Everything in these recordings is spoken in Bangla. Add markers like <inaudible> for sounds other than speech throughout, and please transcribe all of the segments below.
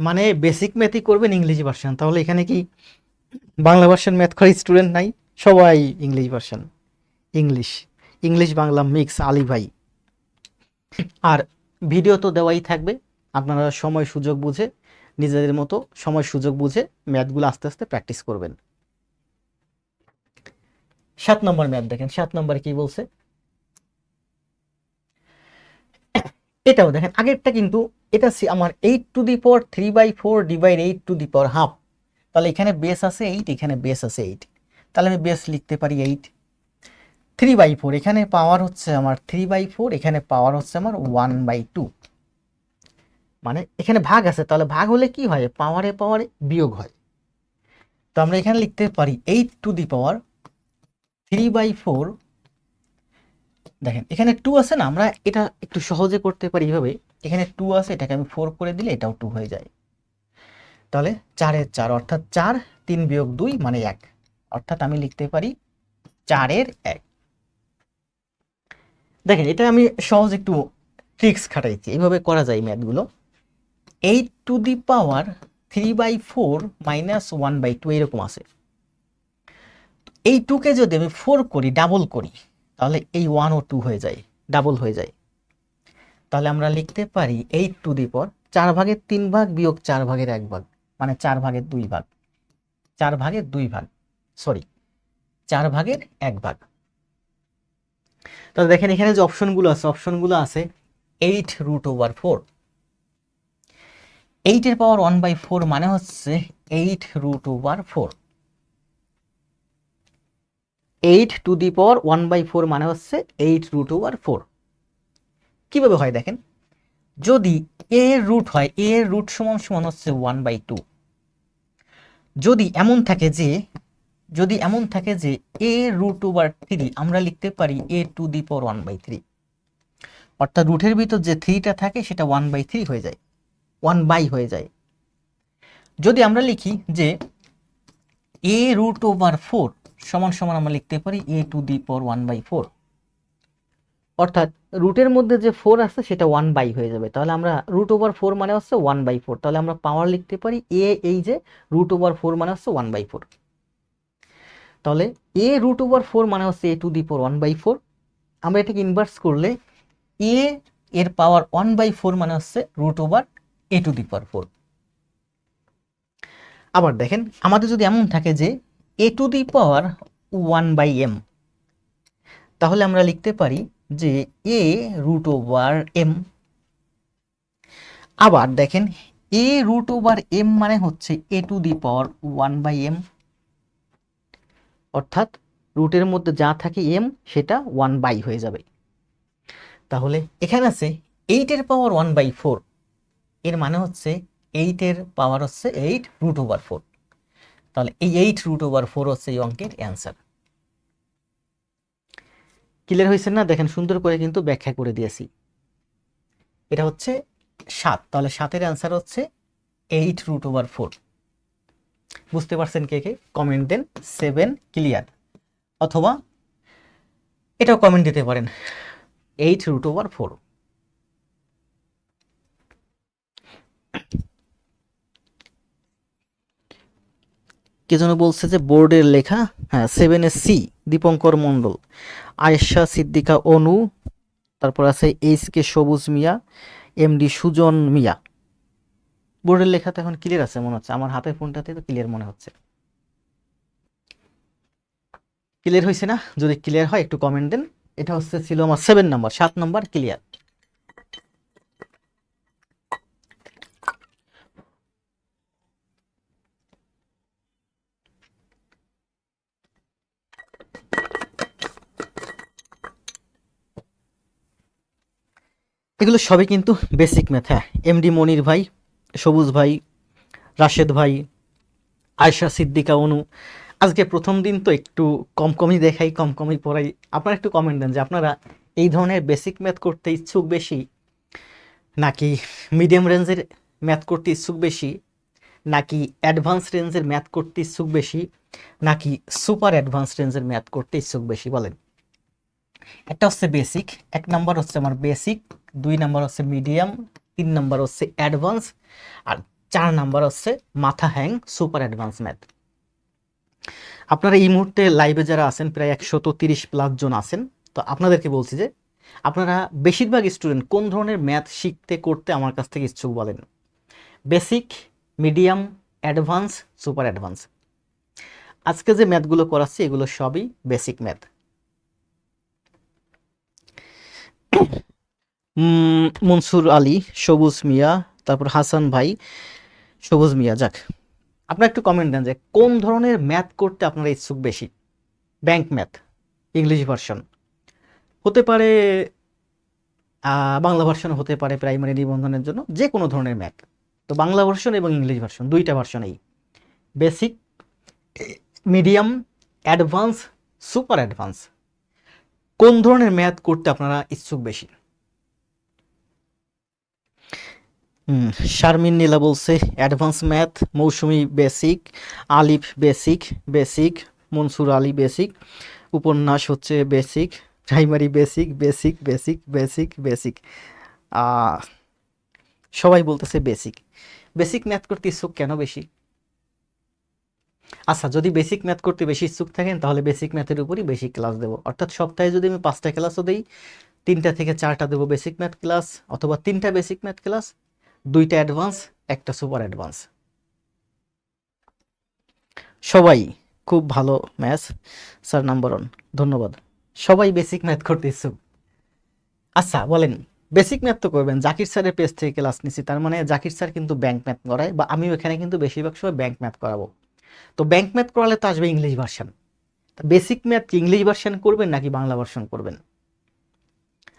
মানে বেসিক ম্যাথই করবেন ইংলিশ ভার্সন তাহলে এখানে কি বাংলা ভার্সন ম্যাথ করার স্টুডেন্ট নাই? সবাই English version English. English, Bangla mix Ali ভাই। আর ভিডিও তো দেওয়াই থাকবে। আপনারা সময় সুযোগ বুঝে, নিজেদের মতো সময় সুযোগ বুঝে ম্যাথগুলো আস্তে আস্তে প্র্যাকটিস করবেন। সাত নম্বর ম্যাথ দেখেন। সাত নম্বরে কি বলছে? এটাও দেখেন, আগেরটা কিন্তু এটা আমার eight to the power three by four divide eight to the power half তাহলে এখানে বেস আছে এইট এখানে বেস আছে এইট তাহলে আমি বেস লিখতে পারি এইট থ্রি বাই ফোর এখানে পাওয়ার হচ্ছে আমার থ্রি বাই ফোর এখানে পাওয়ার হচ্ছে আমার ওয়ান বাই টু মানে এখানে ভাগ আছে, তাহলে ভাগ হলে কি হয়? পাওয়ারে পাওয়ারে বিয়োগ হয়। তো আমরা এখানে লিখতে পারি eight to the power three by four দেখেন, এখানে টু আছে না, আমরা এটা একটু সহজে করতে পারি এইভাবে। এখানে টু আছে, এটাকে আমি ফোর করে দিলে এটাও টু হয়ে যায়। তাহলে চারের চার, অর্থাৎ চার, তিন বিয়োগ দুই মানে এক। অর্থাৎ আমি লিখতে পারি চারের এক। দেখেন, এটা আমি সহজ একটু ট্রিক্স খাটাইছি। এইভাবে করা যায় ম্যাথগুলো eight to the power three by four minus one by two এরকম আছে। এই টুকে যদি আমি ফোর করি ডাবল করি তাহলে এই ওয়ান ও টু হয়ে যায় ডাবল হয়ে যায়। তাহলে আমরা লিখতে পারি এইট টু দি পর চার ভাগের তিন ভাগ বিয়োগ চার ভাগের এক ভাগ মানে চার ভাগের দুই ভাগ। চার ভাগের দুই ভাগ সরি চার ভাগের এক ভাগ। তাহলে দেখেন এখানে যে অপশনগুলো আছে অপশনগুলো আছে এইট রুট ওভার ফোর এইটের পাওয়ার ওয়ান বাই ফোর মানে হচ্ছে eight root over four eight to the power one by four মানে হচ্ছে এইট রুট ওভার ফোর। কীভাবে হয় দেখেন? যদি এ রুট হয়, এ রুট সমান সমান হচ্ছে ওয়ান বাই টু। যদি এমন থাকে যে, যদি এমন থাকে যে এ রুট ওভার থ্রি, আমরা লিখতে পারি a to the power one by three. অর্থাৎ রুটের ভিতর যে থ্রিটা থাকে, সেটা ওয়ান বাই থ্রি হয়ে যায়। ওয়ান বাই হয়ে যায়। যদি আমরা লিখি যে এ রুট ওভার ফোর সমান সমান আমরা লিখতে পারি a to the power one by four অর্থাৎ রুটের মধ্যে যে ফোর আছে সেটা ওয়ান বাই হয়ে যাবে। তাহলে আমরা রুট ওভার ফোর মানে হচ্ছে ওয়ান বাই ফোর তাহলে আমরা পাওয়ার লিখতে পারি এ এই যে রুট ওভার ফোর মানে হচ্ছে ওয়ান বাই ফোর তাহলে এ রুট ওভার ফোর মানে হচ্ছে a to the power one by four আমরা এটাকে ইনভার্স করলে এ এর পাওয়ার ওয়ান বাই ফোর মানে হচ্ছে root over a to the power four আবার দেখেন, আমাদের যদি এমন থাকে যে a to the power one by m তাহলে আমরা লিখতে পারি যে এ রুট ওভার এম আবার দেখেন এ রুট ওভার এম মানে হচ্ছে a to the power one by m অর্থাৎ রুটের মধ্যে যা থাকে এম সেটা ওয়ান বাই হয়ে যাবে। তাহলে এখানে আছে এইটের পাওয়ার ওয়ান বাই ফোর এর মানে হচ্ছে এইটের পাওয়ার হচ্ছে এইট রুট ওভার ফোর তাহলে এই এইট রুট ওভার ফোর হচ্ছে এই অঙ্কের অ্যান্সার ক্লিয়ার হয়েছে না? দেখেন সুন্দর করে কিন্তু ব্যাখ্যা করে দিয়েছি। এটা হচ্ছে সাত। তাহলে সাতের অ্যান্সার হচ্ছে এইট রুট ওভার ফোর বুঝতে পারছেন কে কে? কমেন্ট দেন সেভেন ক্লিয়ার অথবা এটাও কমেন্ট দিতে পারেন। এইট রুট ওভার ফোর কে যেন বলছে যে বোর্ডের লেখা? হ্যাঁ seven A C Dipankar Mondal. Ayesha Siddika Anu, তারপর আছে এইচ কে সবুজ মিয়া এমডি সুজন মিয়া। বোর্ডের লেখা তো এখন ক্লিয়ার আছে মনে হচ্ছে। আমার হাতের ফোনটাতে তো ক্লিয়ার মনে হচ্ছে। ক্লিয়ার হয়েছে না? যদি ক্লিয়ার হয়, একটু কমেন্ট দেন। এটা হচ্ছে ছিল আমার সেভেন নাম্বার সাত নাম্বার ক্লিয়ার এগুলো সবই কিন্তু বেসিক ম্যাথ হ্যাঁ। এমডি মনির ভাই, সবুজ ভাই, রাশেদ ভাই, আয়শা সিদ্দিকা অনু। আজকে প্রথম দিন তো একটু কম কমই দেখাই, কম কমই পড়াই। আপনারা একটু কমেন্ট দেন যে আপনারা এই ধরনের বেসিক ম্যাথ করতে ইচ্ছুক বেশি, নাকি মিডিয়াম রেঞ্জের ম্যাথ করতে ইচ্ছুক বেশি, নাকি অ্যাডভান্স রেঞ্জের ম্যাথ করতে ইচ্ছুক বেশি, নাকি সুপার অ্যাডভান্স রেঞ্জের ম্যাথ করতে ইচ্ছুক বেশি, বলেন। একটা হচ্ছে বেসিক এক নাম্বার হচ্ছে আমার বেসিক দুই নাম্বার হচ্ছে মিডিয়াম তিন নাম্বার হচ্ছে অ্যাডভান্স আর চার নাম্বার হচ্ছে মাথা হ্যাং সুপার অ্যাডভান্স ম্যাথ আপনারা এই মুহূর্তে লাইভে যারা আছেন, প্রায় একশত তিরিশ প্লাস জন আছেন, তো আপনাদেরকে বলছি যে, আপনারা বেশিরভাগ স্টুডেন্ট কোন ধরনের ম্যাথ শিখতে, করতে আমার কাছ থেকে ইচ্ছুক বলেন? Basic medium advance super advance আজকে যে ম্যাথগুলো করাচ্ছি, এগুলো সবই বেসিক ম্যাথ মনসুর আলী, সবুজ মিয়া, তারপর হাসান ভাই, সবুজ মিয়া, যাক। আপনারা একটু কমেন্ট দেন যে কোন ধরনের ম্যাথ করতে আপনারা ইচ্ছুক বেশি? ব্যাংক ম্যাথ ইংলিশ ভার্সন হতে পারে বাংলা ভার্সন হতে পারে প্রাইমারি নিবন্ধনের জন্য, যে কোনো ধরনের ম্যাথ তো বাংলা ভার্সন এবং ইংলিশ ভার্সন দুইটা ভার্সনেই basic medium advance super advance কোন ধরনের ম্যাথ করতে আপনারা ইচ্ছুক বেশি? শারমিন নীলা বলছে advance math Mousumi basic Alif basic basic Monsur Ali basic উপন্যাস হচ্ছে basic primary basic basic basic basic basic সবাই বলতেছে বেসিক বেসিক ম্যাথ করতে ইচ্ছুক কেন বেশি? আচ্ছা যদি বেসিক ম্যাথ করতে বেশি ইচ্ছুক থাকেন, তাহলে বেসিক ম্যাথের উপরই বেসিক ক্লাস দেবো। অর্থাৎ সপ্তাহে যদি আমি পাঁচটা ক্লাসও দিই, তিনটা থেকে চারটা দেবো বেসিক ম্যাথ ক্লাস অথবা তিনটা বেসিক ম্যাথ ক্লাস দুইটা অ্যাডভান্স একটা সুপার অ্যাডভান্স সবাই, খুব ভালো ম্যাথ স্যার নাম্বার ওয়ান ধন্যবাদ। সবাই বেসিক ম্যাথ করতে ইচ্ছুক। আচ্ছা বলেন বেসিক ম্যাথ তো করবেন, জাকির স্যারের পেজ থেকে ক্লাস নিচ্ছি তার মানে জাকির স্যার কিন্তু ব্যাংক ম্যাথ করায়, বা আমিও এখানে কিন্তু বেশিরভাগ সময় ব্যাংক ম্যাথ করাবো। তো ব্যাংক ম্যাথ করালে তো আসবে ইংলিশ ভার্সন বেসিক ম্যাথ কি ইংলিশ ভার্সন করবেন নাকি বাংলা ভার্সন করবেন?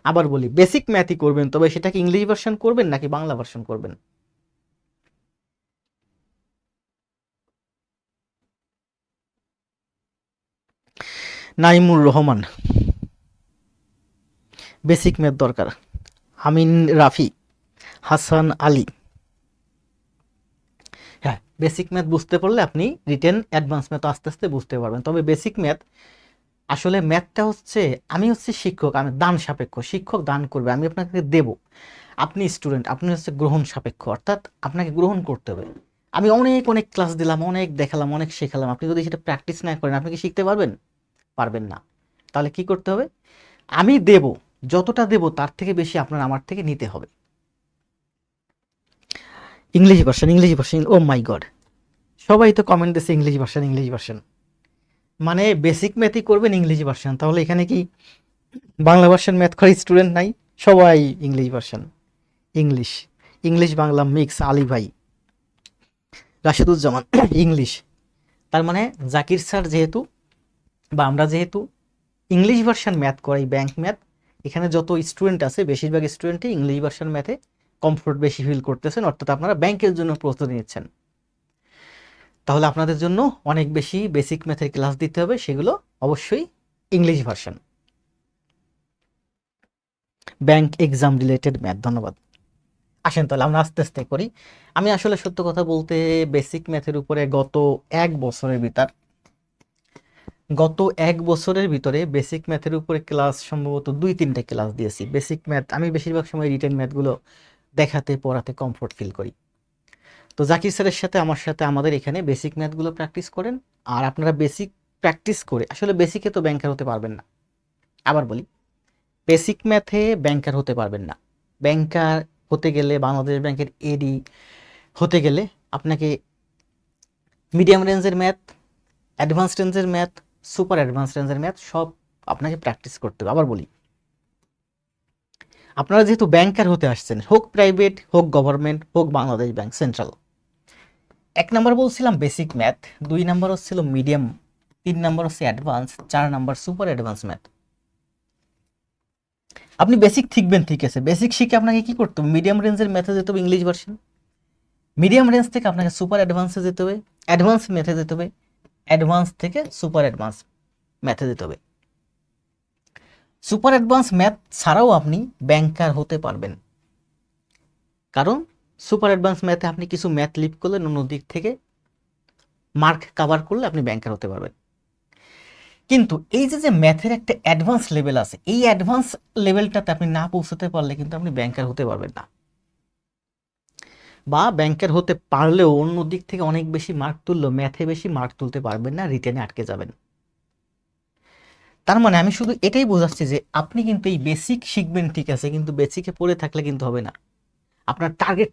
আবার বলি বেসিক ম্যাথই করবেন, তবে সেটা কি ইংলিশ ভার্সন করবেন নাকি বাংলা ভার্সন করবেন? নাইমুর রহমান। বেসিক ম্যাথ দরকার। আমিন রাফি। হাসান আলী। বেসিক ম্যাথ বুঝতে পারলে আপনি রিটেন অ্যাডভান্স ম্যাথ আস্তে আস্তে বুঝতে পারবেন। তবে বেসিক ম্যাথ আসলে ম্যাথটা হচ্ছে, আমি হচ্ছে শিক্ষক, আমি দান সাপেক্ষ, শিক্ষক দান করবে, আমি আপনাকে দেব। আপনি স্টুডেন্ট আপনি হচ্ছে গ্রহণ সাপেক্ষ, অর্থাৎ আপনাকে গ্রহণ করতে হবে। আমি অনেক অনেক ক্লাস দিলাম, অনেক দেখালাম, অনেক শেখালাম, আপনি যদি সেটা প্র্যাকটিস না করেন, আপনি কি শিখতে পারবেন? পারবেন না। তাহলে কি করতে হবে? আমি দেব, যতটা দেব তার থেকে বেশি আপনার আমার থেকে নিতে হবে। English version English version oh my god সবাই তো কমেন্ট দিচ্ছে ইংলিশ ভার্সান ইংলিশ ভার্সান মানে বেসিক ম্যাথই করবেন ইংলিশ ভার্সান তাহলে এখানে কি বাংলা ভার্সান ম্যাথ করার স্টুডেন্ট নাই? সবাই English version English English Bangla mix Ali ভাই। রাশেদুজ্জামান <coughs> ইংলিশ তার মানে জাকির স্যার যেহেতু, বা আমরা যেহেতু ইংলিশ ভার্সান ম্যাথ করাই ব্যাংক ম্যাথ এখানে যত স্টুডেন্ট আছে, বেশিরভাগ স্টুডেন্টই ইংলিশ ভার্সান ম্যাথে কমফোর্ট বেশি ফিল করতেছেন, অর্থাৎ আপনারা ব্যাংকের জন্য প্রস্তুতি নিচ্ছেন। তাহলে আপনাদের জন্য অনেক বেশি বেসিক ম্যাথের ক্লাস দিতে হবে, সেগুলো অবশ্যই English version bank exam related math ধন্যবাদ। আসেন তাহলে, আমরা আস্তে আস্তে করি। আমি আসলে সত্য কথা বলতে বেসিক ম্যাথের উপরে গত এক বছরের ভিতর, গত এক বছরের ভিতরে বেসিক ম্যাথের উপরে ক্লাস সম্ভবত দুই তিনটে ক্লাস দিয়েছি। বেসিক ম্যাথ আমি বেশিরভাগ সময় রিটেন ম্যাথগুলো দেখাতে, পড়াতে কমফোর্ট ফিল করি। তো জাকির স্যারের সাথে আমার সাথে আমাদের এখানে বেসিক ম্যাথগুলো প্র্যাকটিস করেন, আর আপনারা বেসিক প্র্যাকটিস করে, আসলে বেসিকে তো ব্যাংকার হতে পারবেন না। আবার বলি বেসিক ম্যাথে ব্যাংকার হতে পারবেন না। ব্যাংকার হতে গেলে, বাংলাদেশ ব্যাংকের এডি হতে গেলে আপনাকে মিডিয়াম রেঞ্জের ম্যাথ অ্যাডভান্স রেঞ্জের ম্যাথ সুপার অ্যাডভান্স রেঞ্জের ম্যাথ সব আপনাকে প্র্যাকটিস করতে হবে। আবার বলি, আপনারা যেহেতু ব্যাংকার হতে আসছেন, হোক প্রাইভেট হোক গভর্নমেন্ট হোক বাংলাদেশ ব্যাংক সেন্ট্রাল এক নাম্বার বলছিলাম বেসিক ম্যাথ দুই নাম্বার হচ্ছিল মিডিয়াম তিন নাম্বার হচ্ছে অ্যাডভান্স চার নাম্বার সুপার অ্যাডভান্স ম্যাথ আপনি বেসিক শিখবেন, ঠিক আছে। বেসিক শিখে আপনাকে কি করতে হবে? মিডিয়াম রেঞ্জের ম্যাথে যেতে হবে ইংলিশ ভার্সন মিডিয়াম রেঞ্জ থেকে আপনাকে সুপার অ্যাডভান্সে যেতে হবে অ্যাডভান্স ম্যাথে যেতে হবে অ্যাডভান্স থেকে সুপার অ্যাডভান্স ম্যাথে যেতে হবে। সুপার অ্যাডভান্স ম্যাথ ছাড়াও আপনি ব্যাংকার হতে পারবেন। কারণ সুপার অ্যাডভান্স ম্যাথে আপনি কিছু ম্যাথ লিপ করলে অন্য দিক থেকে মার্ক কাভার করলে আপনি ব্যাংকার হতে পারবেন। কিন্তু এই যে যে ম্যাথের একটা অ্যাডভান্স লেভেল আছে, এই অ্যাডভান্স লেভেলটাতে আপনি না পৌঁছতে পারলে কিন্তু আপনি ব্যাংকার হতে পারবেন না। বা ব্যাংকের হতে পারলেও অন্য দিক থেকে অনেক বেশি মার্ক তুললেও ম্যাথে বেশি মার্ক তুলতে পারবেন না রিটেনে আটকে যাবেন। তার মানে আমি শুধু এটাই বোঝাচ্ছি যে, আপনি কিন্তু এই বেসিক শিখবেন ঠিক আছে, কিন্তু বেসিকে পড়ে থাকলে কিন্তু হবে না। আপনার টার্গেট